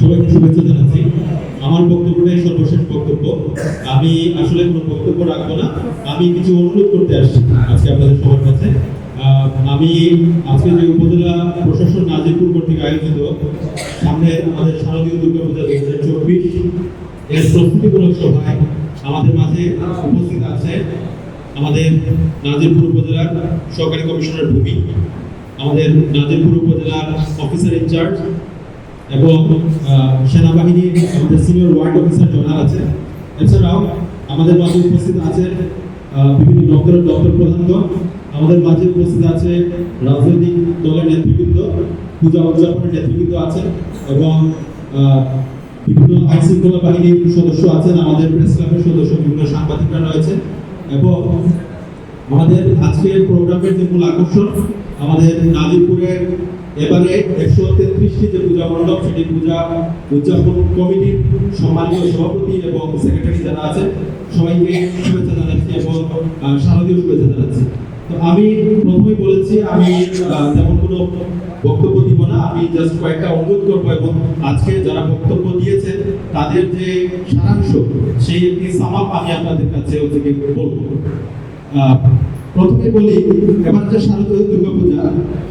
সবাইকে শুভেচ্ছা জানাচ্ছি। আমার বক্তব্যটাই সর্বশেষ বক্তব্য। আমি আসলে কোনো বক্তব্য রাখব না। আমি কিছু অনুরোধ করতে আসছি আজকে আপনাদের সবার কাছে। আমি আজকে যে উপজেলা প্রশাসন নাজিরপুর কর্তৃক আয়োজিত, সামনে আমাদের শারদীয় দুর্গাপূজা দুই হাজার চব্বিশ এর প্রস্তুতিমূলক সভায় আমাদের মাঝে উপস্থিত আছে আমাদের নাজিরপুর উপজেলার সহকারী কমিশনার ভূমি, আমাদের নাজিরপুর উপজেলার অফিসার ইনচার্জ এবং সেনাবাহিনীর আমাদের সিনিয়র ওয়ার্ড অফিসার জনার আছে। এছাড়াও আমাদের মাঝে উপস্থিত আছে বিভিন্ন দপ্তরের দপ্তর প্রধানগণ। আমাদের মাঝে উপস্থিত আছে রাজনৈতিক দলের নেতৃবৃন্দ, পূজা উদযাপনের নেতৃবৃন্দ আছে এবং বিভিন্ন আইন শৃঙ্খলা বাহিনীর সদস্য আছেন, আমাদের প্রেস ক্লাবের সদস্য, বিভিন্ন সাংবাদিকরা রয়েছে। এবং আমাদের আজকের প্রোগ্রামের যে মূল আকর্ষণ, আমাদের নাজিরপুরের এবারে একশো তেত্রিশটি যে পূজা মণ্ডপ, সেটি পূজা উদযাপন কমিটির সম্মানীয় সভাপতি এবং সেক্রেটারি যারা আছে সবাইকে শুভেচ্ছা জানাচ্ছি এবং শারদীয় শুভেচ্ছা জানাচ্ছি। তো আমি প্রথমেই বলেছি, আমি তেমন কোনো বক্তব্য দিব না, আমি জাস্ট কয়েকটা অনুরোধ করব এবং আজকে যারা বক্তব্য দিয়েছেন, তাদের যে সারাংশ, সেই একটি সামাপ আমি আপনাদের কাছে ওদেরকে বলব। প্রথমে বলি এবার যে শারদীয় দুর্গাপূজা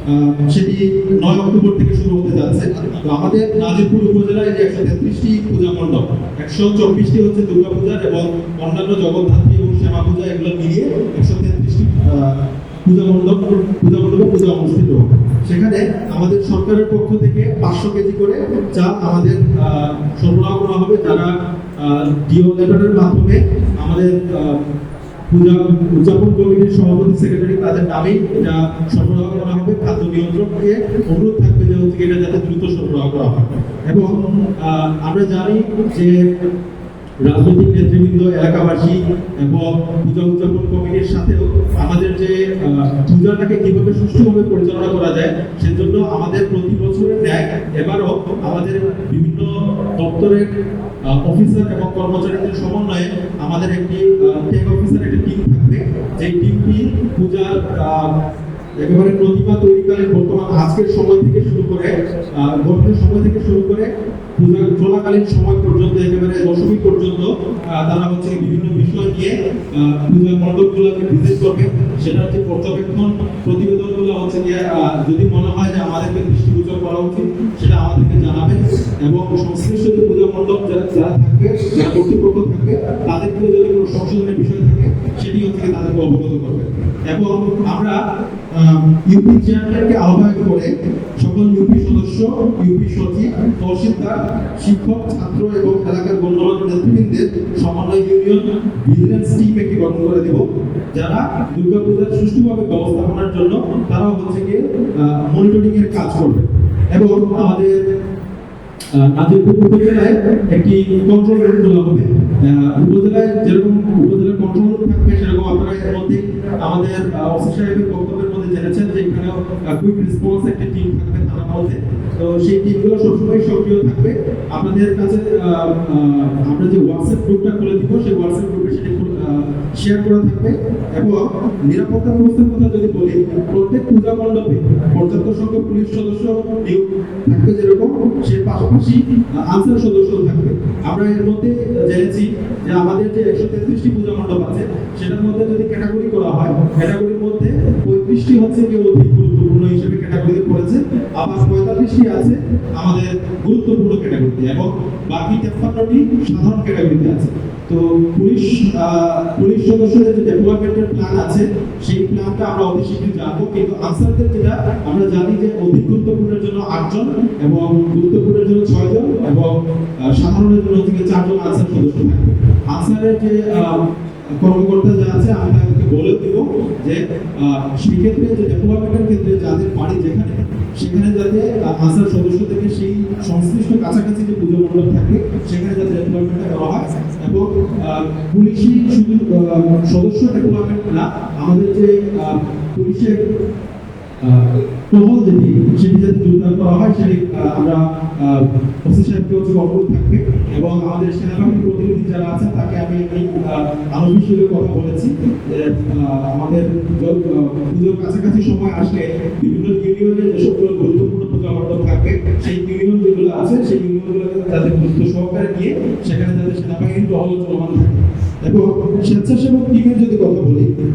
আহ, সেটি নয় অক্টোবর থেকে শুরু হতে যাচ্ছে। তো আমাদের নাজিরপুর উপজেলায় যে একশো তেত্রিশটি পূজা মণ্ডপ একশো চব্বিশটি হচ্ছে দুর্গাপূজার এবং অন্যান্য জগদ্ধাত্রী এবং শ্যামা পূজা এগুলো মিলিয়ে একশো তেত্রিশটি পূজা মণ্ডপ পূজা মণ্ডপে পূজা অনুষ্ঠিত হবে। সেখানে আমাদের সরকারের পক্ষ থেকে পাঁচশো কেজি করে চাল আমাদের সরবরাহ করা হবে। যারা ডিও লেটারের মাধ্যমে আমাদের পূজা উদযাপন কমিটির সভাপতি সেক্রেটারি তাদের নামেই এটা সরবরাহ করা হবে। খাদ্য নিয়ন্ত্রককে অনুরোধ থাকবে যে হচ্ছে এটা যাতে দ্রুত সরবরাহ করা হয়। এবং আমরা জানি যে রাজনৈতিক নেতৃবৃন্দ, এলাকাবাসী এবং পূজা উদযাপন কমিটির সাথেও আমাদের যে পূজাটাকে কীভাবে সুষ্ঠুভাবে পরিচালনা করা যায়, সেজন্য আমাদের প্রতি বছরের এবারও আমাদের বিভিন্ন দপ্তরের অফিসার এবং কর্মচারীদের সমন্বয়ে আমাদের একটি টেক অফিসার একটি টিম থাকবে। যে টিমটি পূজার একেবারে প্রতিমা তৈরিকালীন বর্তমান আজকের সময় থেকে শুরু করে গঠনের সময় থেকে শুরু করে পূজা চলাকালীন সময় পর্যন্ত, একেবারে দশমী পর্যন্ত তারা হচ্ছে বিভিন্ন বিষয় নিয়ে পূজা মণ্ডপগুলোকে ভিজিট করবে। সেটা হচ্ছে পর্যবেক্ষণ প্রতিবেদনগুলো হচ্ছে যদি মনে হয় যে আমাদেরকে এবং সংশ্লিষ্ট যে পূজা মণ্ডপ যারা যারা থাকবে, যারা কর্তৃপক্ষ থাকবে তাদেরকেও যদি কোনো সংশোধনের বিষয় থাকে সেটি হচ্ছে গিয়ে তাদেরকে অবগত করবে। এবং আমরা ইউপি চেয়ারম্যানকে আহ্বায়ক করে সকল ইউপি সদস্য ইউপি সচিব, তহসিলদার, শিক্ষক, ছাত্র এবং এলাকার গণ্যমান্য নেতৃবৃন্দের সমন্বয় ইউনিয়ন, ভিজিলেন্স টিম একটি গঠন করে দেব, যারা দুর্গাপূজার সুষ্ঠুভাবে ব্যবস্থাপনার জন্য তারা হচ্ছে গিয়ে মনিটরিং এর কাজ করবে। এবং আমাদের নাজিরপুর উপজেলায় একটি কন্ট্রোল রুম তোলা হবে। উপজেলায় যেরকম উপজেলার কন্ট্রোল রুম থাকবে, সেরকম আপনারা এর মধ্যে আমাদের অফিস সাহেবের বক্তব্যের মধ্যে জেনেছেন যে এখানেও কুইক রেসপন্স একটা টিম থাকবে থানার মধ্যে। তো সেই টিমগুলো সবসময় সক্রিয় থাকবে। আপনাদের কাছে আমরা যে হোয়াটসঅ্যাপ গ্রুপটা খুলে দিব, সেই হোয়াটসঅ্যাপ গ্রুপে সেটি শেয়ার করা থাকবে এবং নিরাপত্তা ব্যবস্থার কথা যদি বলি, প্রত্যেক পূজা মণ্ডপে পর্যাপ্ত সংখ্যক পুলিশ সদস্য নিয়োগ থাকবে যেরকম সে পাশাপাশি আনসার সদস্য থাকবে। আমরা এর মধ্যে জেনেছি যে আমাদের যে একশো তেত্রিশটি পূজা মণ্ডপ আছে, সেটার মধ্যে যদি ক্যাটাগরি করা হয় ক্যাটাগরির মধ্যে পঁয়ত্রিশটি হচ্ছে কেউ অধিক গুরুত্বপূর্ণ হিসেবে ক্যাটাগরি পড়েছে। আবার পঁয়তাল্লিশটি আছে আমাদের গুরুত্বপূর্ণ ক্যাটাগরিতে এবং বাকি তেপ্পান্নটি সাধারণ ক্যাটাগরিতে আছে। তো পুলিশ পুলিশ সদস্যদের যে ডেভেলপমেন্টের প্ল্যান আছে, সেই প্ল্যানটা আমরা অতি শীঘ্রই জানব। কিন্তু আনসারদের যেটা, আমরা জানি যে অধিক গুরুত্বপূর্ণের জন্য আটজন এবং গুরুত্বপূর্ণের জন্য ছয়জন এবং সাধারণের জন্য গিয়ে চারজন আনসার সদস্য থাকবে। আনসারের যে কর্মকর্তা যা আছে, আমি তাদেরকে বলে দেবো যে সেক্ষেত্রে যে ডেভেলপমেন্টের ক্ষেত্রে যাদের বাড়ি যেখানে সেখানে যাতে আসার সদস্য থেকে সেই সংশ্লিষ্ট কাছাকাছি যে পুজো মণ্ডপ থাকে, সেখানে যাতে ডেভেলপমেন্টটা করা হয় এবং পুলিশি শুধু সদস্য ডেভেলপমেন্ট না, আমাদের যে পুলিশের টহল যেটি সেটি যাতে করা হয়, সেটি আমরা ওসি সাহেবকে অনুরোধ থাকবে এবং আমাদের সেনাবাহিনীর প্রতিনিধি যারা আছেন, তাকে আমি এই বিষয়ে কথা বলেছি আমাদের পুজোর কাছাকাছি সময় আসলে বিভিন্ন ইউনিয়নে যে সকল গুরুত্বপূর্ণ পূজা থাকবে, সেই ইউনিয়ন যেগুলো আছে, সেই ইউনিয়নগুলোকে যাতে গুরুত্ব সহকারে নিয়ে সেখানে যাতে সেনাবাহিনী টহল চলমান থাকে এবং স্বেচ্ছাসেবক টিমের যদি কথা বলি